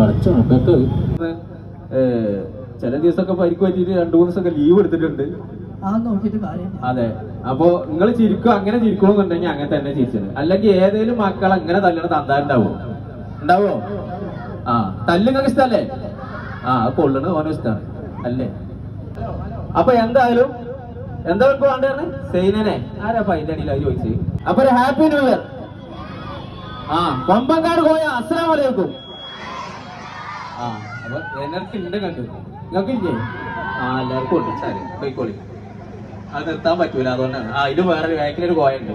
പഠിച്ചോ മക്കൾക്ക് ചില ദിവസമൊക്കെ പരിക്ക് പറ്റിയിട്ട് രണ്ടു മൂന്ന് ദിവസമൊക്കെ ലീവ് എടുത്തിട്ടുണ്ട്. അതെ. അപ്പൊ നിങ്ങൾ ചിരിക്കും അങ്ങനെ ചിരിക്കണമെന്നുണ്ടെങ്കിൽ അങ്ങനെ തന്നെ ചിരിച്ചത്. അല്ലെങ്കിൽ ഏതേലും മക്കൾ അങ്ങനെ തല്ലണ തന്താരുണ്ടാവോ. ഉണ്ടാവോ? ആ തല്ലുങ്ങൾക്ക് ഇഷ്ടല്ലേ? ആ അത് കൊള്ളണത് ഓരോ ഇഷ്ടമാണ് അല്ലേ? അപ്പൊ എന്തായാലും എന്താ ഇപ്പൊ വേണ്ടതാണ് സെയിനെ ആരാ അതിന്റെ അടിയിൽ അത് ചോദിച്ചത്? അപ്പൊ ഒരു ഹാപ്പി ന്യൂ ഇയർ. ആ കൊമ്പങ്കാട് പോയ അസ്സലാം വലൈക്കും ആ അപ്പൊ എനർജി ഉണ്ട് കണ്ടു. നിങ്ങൾക്ക് ഇല്ലേ? ആ എല്ലാവർക്കും ഉണ്ട്. സാരി പോയിക്കോളി. അത് നിർത്താൻ പറ്റൂല അതുകൊണ്ടാണ്. ആ ഇത് വേറെ ബാക്കിലൊരു കോയുണ്ട്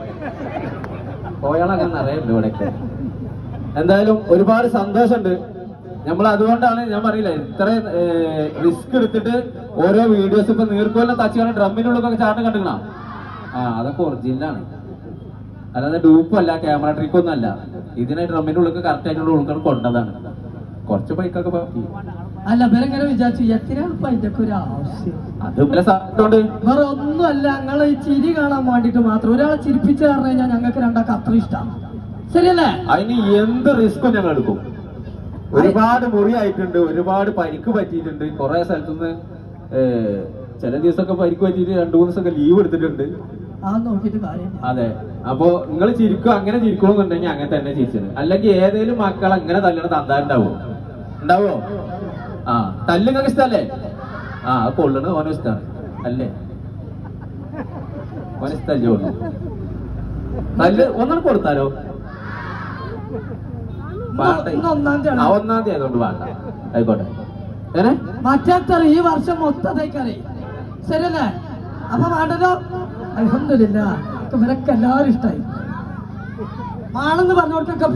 കോയകളങ്ങനെ നിറയുണ്ട് ഇവിടെ എന്തായാലും ഒരുപാട് സന്തോഷമുണ്ട്. നമ്മൾ അതുകൊണ്ടാണ് ഞാൻ പറയില്ല ഇത്ര റിസ്ക് എടുത്തിട്ട് ഓരോ വീഡിയോസ് ഇപ്പൊ നീർക്കോലിനെ തച്ചാണ് ഡ്രമ്മിനുള്ളിലൊക്കെ ചാട്ടം കണ്ടുക്കണ? ആ അതൊക്കെ ഒറിജിനലാണ് അല്ലാതെ ഡൂപ്പല്ല ക്യാമറ ട്രിക്കൊന്നും അല്ല. ഇതിനെ ഡ്രമ്മിന്റെ ഉള്ളിൽ കറക്റ്റ് ആയിട്ടുള്ള ഉൾക്കൾ കൊണ്ടതാണ്. കുറച്ച് പൈക്കൊക്കെ ബാക്കി അല്ല ഇവരെങ്ങനെ വിചാരിച്ചു? എത്രയാണ് ഒരു ആവശ്യം. അത് ഇവരെ വേറെ ഒന്നുമല്ല ഞങ്ങളെ ഈ ചിരി കാണാൻ വേണ്ടിട്ട് മാത്രം. ഒരാളെ ചിരിപ്പിച്ചു പറഞ്ഞു കഴിഞ്ഞാൽ ഞങ്ങൾക്ക് രണ്ടാൾക്ക് അത്ര ഇഷ്ടമാണ് ശരിയല്ലേ? അതിന് എന്ത് റിസ്ക്കും ഞങ്ങൾ എടുക്കും. ഒരുപാട് മുറിയായിട്ടുണ്ട് ഒരുപാട് പരിക്ക് പറ്റിയിട്ടുണ്ട്. കുറെ സ്ഥലത്തുനിന്ന് ചില ദിവസമൊക്കെ പരിക്ക് പറ്റിയിട്ട് രണ്ടു മൂന്ന് ദിവസമൊക്കെ ലീവ് എടുത്തിട്ടുണ്ട്. അതെ അപ്പൊ നിങ്ങൾ ചിരിക്കും അങ്ങനെ ചിരിക്കണമെന്നുണ്ടെങ്കിൽ അങ്ങനെ തന്നെ ചിരിച്ചത്. അല്ലെങ്കിൽ ഏതേലും മക്കൾ അങ്ങനെ തല്ലണ തന്താരുണ്ടാവോ. ഉണ്ടാവോ? ആ തല്ലുങ്ങൾക്ക് ഇഷ്ടല്ലേ? ആ കൊള്ളണത് ഓനോ ഇഷ്ടമാണ് അല്ലേ ഓന ഇഷ്ടല്ലേ ഉള്ളു തല്ല് ഒന്നും കൊടുത്താലോ? ഒന്നാം തീയതി ആയതുകൊണ്ട് വേണ്ട ആയിക്കോട്ടെ. ഏനെ മറ്റത്ര ഈ വർഷം മൊത്തതേക്കറി ശരിയല്ലേ? അപ്പൊ വേണ്ടല്ലോ അലഹമില്ല ഇവരൊക്കെ എല്ലാവരും ഇഷ്ടായി. മാണെന്ന് പറഞ്ഞോടത്തൊക്കെ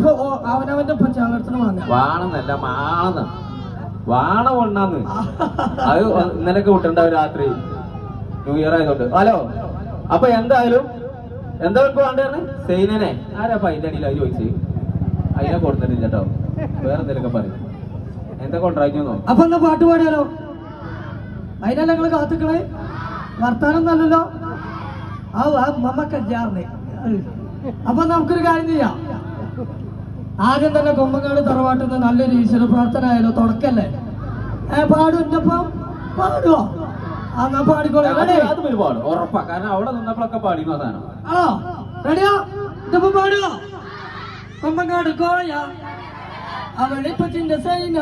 അവനവന്റെ പച്ചാളത്തിന് വാങ്ങാം വാണെന്നല്ല മാണെന്ന് വാണ കൊണ്ടാന്ന് അത് ഇന്നലെയൊക്കെ വിട്ടുണ്ടാവും രാത്രി. ന്യൂ ഇയർ ആയതുകൊണ്ട്. ഹലോ? അപ്പൊ എന്തായാലും എന്താ ഇപ്പൊ വേണ്ടതാണ് സൈനനെ. ആരാ അപ്പൊ അതിന്റെ അടിയിൽ അത് ചോദിച്ചു? അതിനെ കൊടുത്തിട്ടില്ല കേട്ടോ. വേറെ എന്തെങ്കിലുമൊക്കെ പറയും. എന്താ കൊണ്ടായിരുന്നു അപ്പൊ എന്താ പാട്ട് പാടിയാലോ? അതിനല്ല ഞങ്ങൾ കാത്തുക്കളെ വർത്താനം നല്ലല്ലോ ആ മമ്മക്കഞ്ചാറിന് അപ്പൊ നമുക്കൊരു കാര്യം ചെയ്യാം. ആദ്യം തന്നെ കൊമ്പങ്ങാട് തറവാട്ടിൽ നിന്ന് നല്ലൊരു ഈശ്വര പ്രാർത്ഥന ആയാലോ തുടക്കല്ലേ? ഏ പാടും എന്റെപ്പം പാടുവോ? എന്നാ പാടിക്കോളെ. ഉറപ്പാ. കാരണം അവിടെ നിന്നപ്പോഴൊക്കെ പാടിക്കുന്ന സാധനം ആണോ? റെഡിയോ എന്റെപ്പം പാടുവോ? കൊമ്പങ്ങാട് കോയ അവളിപ്പച്ചിന്റെ സൈന.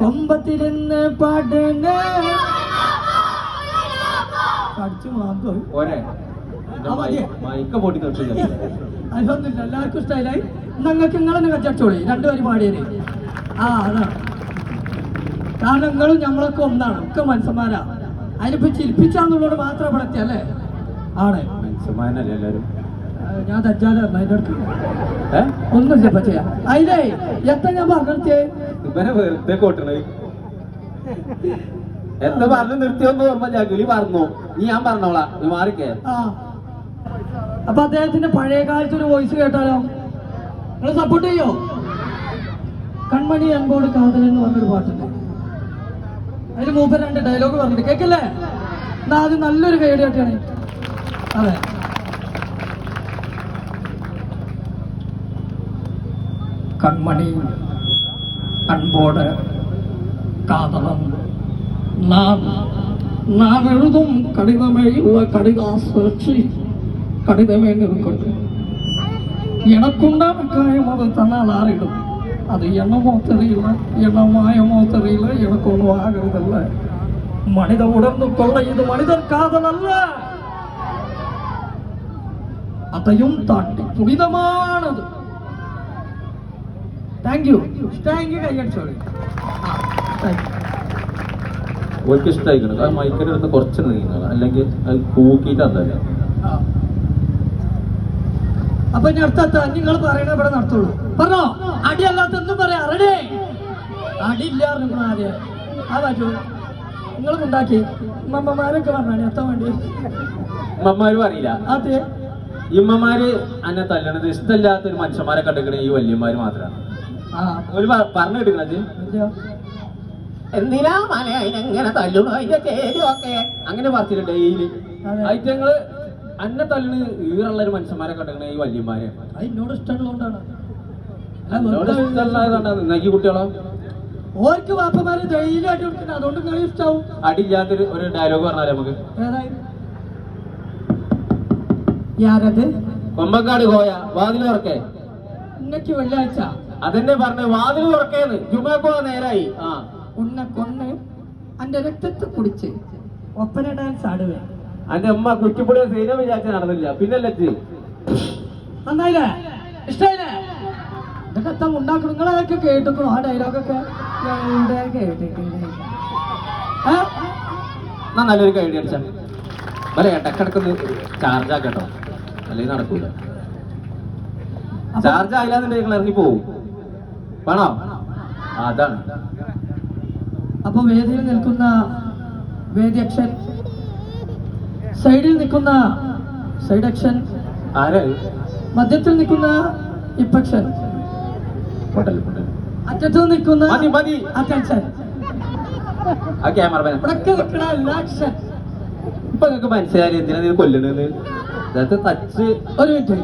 കൊമ്പത്തിരുന്ന് പാടുന്നേ പഠിച്ചു മാന്തോ പോരെ. അതൊന്നുമില്ല എല്ലാവർക്കും ഇഷ്ടമായി നിങ്ങൾക്ക് നിങ്ങളെന്നെ കച്ചോളി രണ്ടുപേരും പാടിയത് ആ അതാണ് കാരണം നിങ്ങളും നമ്മളൊക്കെ ഒന്നാണ്. ഒക്കെ മനുഷ്യന്മാരാ. അതിനിപ്പോ ചിരിപ്പിച്ചാന്നുള്ളോട് മാത്രം ഇവിടെ എത്തിയല്ലേ ആണ് ഞാൻ തെറ്റാലായിരുന്നു അതിന്റെ അടുത്ത്. ഒന്നുമില്ല അതിലേ എത്ര ഞാൻ പറഞ്ഞേ ഇവനെ വെറുതെ കൊട്ടണേ. എത്ര പറഞ്ഞു നിർത്തിയൊന്നും ഓർമ്മ ജഗുലി പറഞ്ഞു. നീ ഞാൻ പറഞ്ഞോളാം. മാറിക്കേ. ആ. അപ്പൊ അദ്ദേഹത്തിന്റെ പഴയ കാലത്ത് ഒരു വോയിസ് കേട്ടാലോ നിങ്ങൾ സപ്പോർട്ട് ചെയ്യോ കൺമണി അൻപോട് കാതൽ എന്ന് പറഞ്ഞൊരു പാട്ടുണ്ട് അതിന് മൂപ്പർ രണ്ട് ഡയലോഗ് പറഞ്ഞിട്ട് കേക്കല്ലേ എന്നാ അത് നല്ലൊരു കൈഡിയായിട്ടാണ് അതെ കൺമണി അൻപോട് കാതളം നാം നാം എഴുതും കടിതമേയുള്ള കടികാ സൂക്ഷിച്ചു கடிதமே இருக்கட்டும் எனக்குண்டான காயம் அது தன்னால் ஆறிடும் அது என்னமோ தெரியல என்ன மாயமோ தெரியல எனக்கு ஒன்றும் ஆகிறதில்ல மனித உணர்ந்து கொள்ள இது மனிதர் காதல் அல்ல அதையும் தாண்டி புனிதமானது താങ്ക് യു താങ്ക് യു കൈയടിച്ചോളി ഓർക്ക് ഇഷ്ടമായിക്കണം ആ മൈക്കിന്റെ അടുത്ത് കുറച്ച് നീങ്ങണം അല്ലെങ്കിൽ അത് കൂക്കിയിട്ട് അതല്ല അപ്പൊ ഇനി അടുത്ത നിങ്ങൾ പറയണ ഇവിടെ നടത്തുള്ളൂ. പറഞ്ഞോ? അടിയല്ലാത്തൊന്നും പറയാ. റെഡി അടിയില്ല ആദ്യം. ആ പറ്റൂ നിങ്ങൾ ഉണ്ടാക്കി മമ്മമാരൊക്കെ പറഞ്ഞാണ് എത്താൻ വേണ്ടി. ഉമ്മമാര് പറയില്ല അതെ? ഇമ്മമാര് അന്നെ തല്ലണത് ഇഷ്ടമില്ലാത്ത ഒരു മനുഷ്യന്മാരെ കണ്ടെടുക്കണ ഈ വല്യന്മാര് മാത്രമാണ് ഒരു പറഞ്ഞു കിട്ടുന്നത് എന്തിനാ? മലയാളി മനെ? അതിനെങ്ങനെ തല്ലണു അതിന്റെ പേരൊക്കെ. അങ്ങനെ പറഞ്ഞിട്ടുണ്ട് ഡെയിലി. അതെ. അന്നെ തല്ലണ് ഈറുള്ള ഒരു മനുഷ്യന്മാരെ കണ്ടെക്കണ ഈ വല്യന്മാരെ. അത് എന്നോട് ഇഷ്ടമുള്ളതുകൊണ്ടാണ്. എന്നോട് ഇഷ്ടമുള്ളതാണ്ടാ നക്കി കുട്ടികളോ? ഓർക്ക് വാപ്പമാര് അടി അതുകൊണ്ട് നിങ്ങൾ ഇഷ്ടാവും. അടിയില്ലാത്തൊരു ഒരു ഡയലോഗ് പറഞ്ഞാലേ നമുക്ക്? യാരത്? കൊമ്പക്കാട് കോയ വാതിൽ തുറക്കേ. ഇന്നക്ക് വെള്ളിയാഴ്ച. അതെന്നെ പറഞ്ഞ വാതിൽ തുറക്കേന്ന്. ജുമാക്കോ നേരായി. ആ. ഉന്നെ കൊന്ന് അന്റെ രക്തത്തെ കുടിച്ച്. ഒപ്പന ഡാൻസ് ആടുവേ അന്റെ അമ്മ കുറ്റിപ്പുഴ സീന വിചാരിച്ച നടന്നില്ല. പിന്നല്ലേ നന്നായില്ലേ? ഇഷ്ടായില്ലേ? ഇതൊക്കെ എത്താൻ ഉണ്ടാക്കണം. നിങ്ങളതൊക്കെ കേട്ടിക്കണോ ആ ഡയലോഗൊക്കെ കേട്ടിട്ടില്ലേ? എന്നാ നല്ലൊരു കൈഡി അടിച്ച. വല്ല ഇടക്കിടക്കൊന്ന് ചാർജ് ആക്കട്ടോ. അല്ലെങ്കിൽ നടക്കൂല. ചാർജ് ആയില്ലാന്നുണ്ടെങ്കിൽ നിങ്ങൾ ഇറങ്ങി പോവും. വേണോ? അതാണ്. അപ്പൊ വേദിയിൽ നിൽക്കുന്ന വേദിയക്ഷൻ സൈഡിൽ നിൽക്കുന്ന സൈഡ് അക്ഷൻ മധ്യത്തിൽ നിൽക്കുന്ന ഇപ്പക്ഷൻ അറ്റത്ത് നിൽക്കുന്ന അറ്റൻഷൻ ഇപ്പൊ നിങ്ങൾക്ക് മനസ്സിലായി എന്തിനാ നീ കൊല്ലണെന്ന് ഒരു മിനിറ്റ്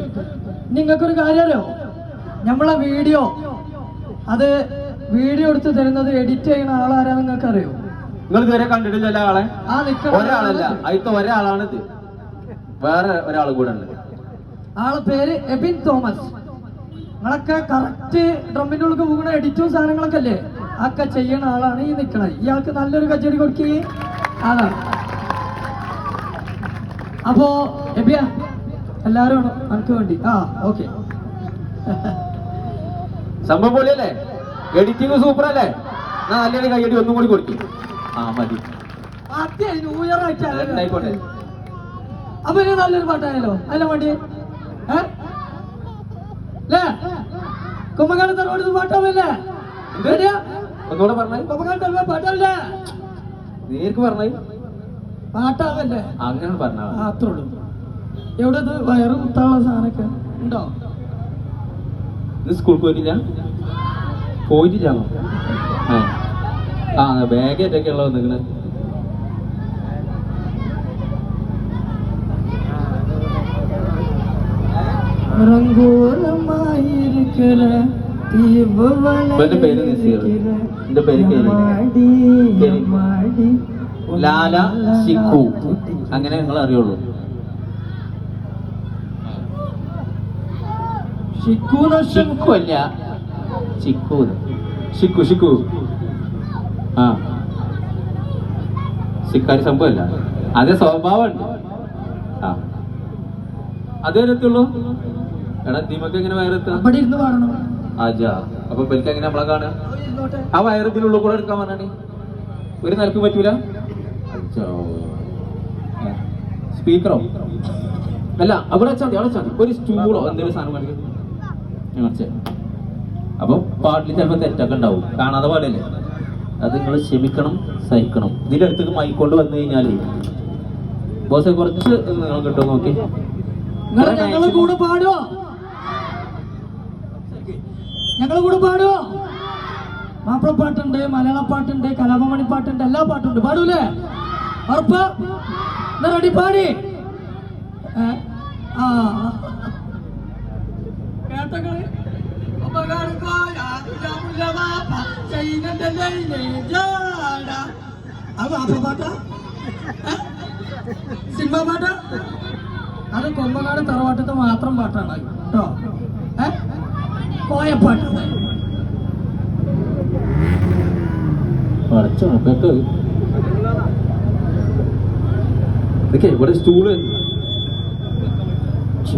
നിങ്ങൾക്കൊരു കാര്യം അറിയോ? നമ്മളെ വീഡിയോ അത് വീഡിയോ എടുത്ത് തരുന്നത് എഡിറ്റ് ചെയ്യുന്ന ആളാരാ നിങ്ങൾക്ക് അറിയോ നിങ്ങൾ ഇതുവരെ കണ്ടിട്ടില്ല ആളെ? ഒരാളല്ല. അയത്ത ഒരാളാണ് ഇത് വേറെ ഒരാൾ കൂടെ ഉണ്ട്. ആളെ പേര് എബിൻ തോമസ്. നിങ്ങളൊക്കെ കറക്റ്റ് ഡ്രമ്മിന്റെ ഉള്ളിൽ പോകുന്ന എഡിറ്റും സാധനങ്ങളൊക്കെ അല്ലേ? ഒക്കെ ചെയ്യുന്ന ആളാണ് ഈ നിൽക്കണത് ഇയാൾക്ക് നല്ലൊരു കച്ചേരി കൊടുക്കുകയും അതാണ് അപ്പോ എബിയ എല്ലാരും നമുക്ക് വേണ്ടി. ആ ഓക്കെ. സംഭവം പൊളിയല്ലേ? എഡിറ്റിംഗ് സൂപ്പർ അല്ലേ? നല്ലൊരു കൈയടി ഒന്നും കൂടി കൊടുക്കും. ആ മതി. ആയിക്കോട്ടെ അപ്പൊ ഇനി നല്ലൊരു പാട്ടാണല്ലോ. അല്ല വണ്ടി കുമ്മക്കാട് തറവാട് പാട്ടാവല്ലേ ഒന്നുകൂടെ പറഞ്ഞേ. കുമ്മക്കാട് തറവാട് പാട്ടല്ലേ നേർക്ക് പറഞ്ഞേ. പാട്ടാവല്ലേ അങ്ങനെ പറഞ്ഞാ അത്രേ ഉള്ളൂ. എവിടെ വയറും കുത്താനുള്ള സാധനമൊക്കെ ഉണ്ടോ? ഇത് സ്കൂളിൽ പോയിട്ടില്ല. പോയിട്ടില്ലാന്നോ എന്റെ പേര് കേരി. കേരി. ലാല ശിഖു. അങ്ങനെ നിങ്ങൾ അറിയുള്ളൂ. ശിഖു ശിഖു അല്ല ശിഖു ശിഖു. ഷിക്കു ആ. ശിക്കാരി സംഭവമല്ല അതേ സ്വഭാവമുണ്ട്. ആ. അതേ എത്തുള്ളൂ എടാ ദീമക്ക് എങ്ങനെ ആജാ. അപ്പൊ ബെൽക്ക് എങ്ങനെ നമ്മളെ കാണുക. ആ വയറത്തിനുള്ളിൽ കൂടെ എടുക്കാൻ പറഞ്ഞാണി ഒരു നിലയ്ക്ക് പറ്റൂല? സ്പീക്കറോ? അല്ല അവിടെ വെച്ചാൽ അവിടെ വെച്ചാൽ ഒരു സ്റ്റൂളോ എന്തെങ്കിലും സാധനം കാണിക്കും അപ്പൊ പാട്ടിൽ ചിലപ്പോ തെറ്റൊക്കെ ഉണ്ടാവും. കാണാതെ പാടില്ലേ? അത് നിങ്ങൾ ക്ഷമിക്കണം സഹിക്കണം. ഇതിന്റെ അടുത്തേക്ക് മൈക്കൊണ്ട് വന്നു കഴിഞ്ഞാൽ ബോസെ കുറച്ച് നിങ്ങൾ കിട്ടും നോക്കി? ഞങ്ങളെ കൂടെ പാടുവോ? കൂടെ പാടുവോ? മാപ്പിളപ്പാട്ടുണ്ട് മലയാളപ്പാട്ടുണ്ട് കലാപമണി പാട്ടുണ്ട് എല്ലാ പാട്ടുണ്ട്. പാടൂലേ? ഉറപ്പ്? എന്നാ റെഡി പാടി? ആ. കേട്ടങ്ങൾ അത് മാപ്പിളപ്പാട്ടാ ഏ? സിനിമ പാട്ടാ അത് കൊമ്പനാട് തറവാട്ടത്തെ മാത്രം പാട്ടാണ്. കേട്ടോ? ഏ? കോയപ്പാട്ട് അടച്ചോ ഇതൊക്കെ. ഇവിടെ സ്റ്റൂൾ